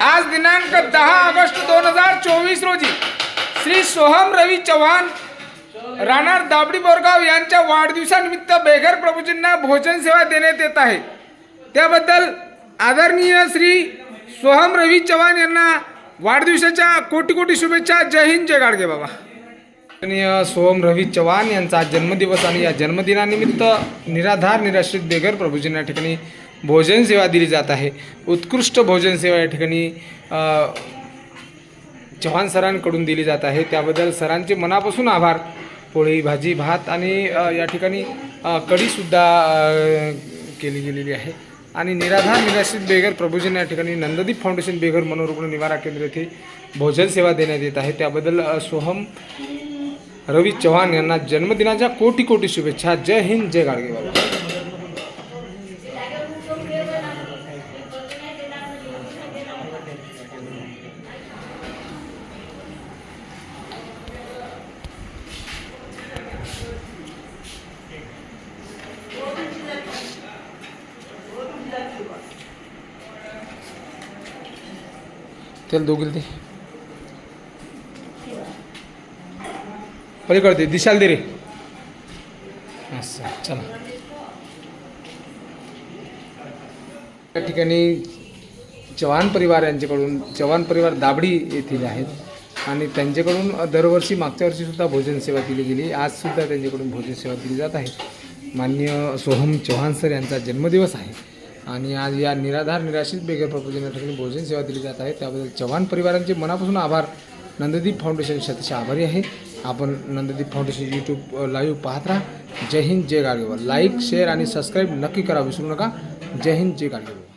आज दिनांक दहा ऑगस्ट दोन हजार चोवीस रोजी श्री सोहम रवी चव्हाण राणार दाबडी बोरगाव यांच्या वाढदिवसानिमित्त बेघर प्रभूजींना भोजन सेवा देण्यात येत आहे. त्याबद्दल आदरणीय श्री सोहम रवी चव्हाण यांना वाढदिवसाच्या कोटी कोटी शुभेच्छा. जय हिंद जय गाडगे बाबा. आदरणीय सोहम रवी चव्हाण यांचा जन्मदिवस आणि या जन्मदिनानिमित्त निराधार निराश्रित बेघर प्रभूजींना ठिकाणी भोजन सेवा दिली जात आहे. उत्कृष्ट भोजन सेवा या ठिकाणी चव्हाण सरांकडून दिली जात आहे. त्याबद्दल सरांचे मनापासून आभार. पोळी भाजी भात आणि या ठिकाणी कढीसुद्धा केली गेलेली आहे. आणि निराधार निराश्रित बेघर प्रभूजन या ठिकाणी नंददीप फाउंडेशन बेघर मनोरुग्ण निवारा केंद्र येथे भोजन सेवा देण्यात येत आहे. त्याबद्दल सोहम रवी चव्हाण यांना जन्मदिनाच्या कोटी कोटी शुभेच्छा. जय हिंद जय गाडगे बाबा तेल दोघील ते पलीकडे दिशाल दे रे. असं चला. या ठिकाणी चव्हाण परिवार यांच्याकडून चव्हाण परिवार दाबडी येथील आहेत. आणि त्यांच्याकडून दरवर्षी मागच्या वर्षीसुद्धा भोजनसेवा दिली गेली. आजसुद्धा त्यांच्याकडून भोजन सेवा दिली जात आहे. मान्य सोहम चव्हाण सर यांचा जन्मदिवस आहे. आणि आज या निराधार निराशित बेघर प्रपोजन या ठिकाणी भोजन सेवा दिली जात आहे. त्याबद्दल चव्हाण परिवारांचे मनापासून आभार. नंददीप फाउंडेशन शतशः आभारी आहे. आपण नंददीप फाउंडेशन यूट्यूब लाईव्ह पाहत राहा. जय हिंद जय गाडगेवर. लाईक शेअर आणि सबस्क्राईब नक्की करा. विसरू नका. जय हिंद जय गाडगेवर.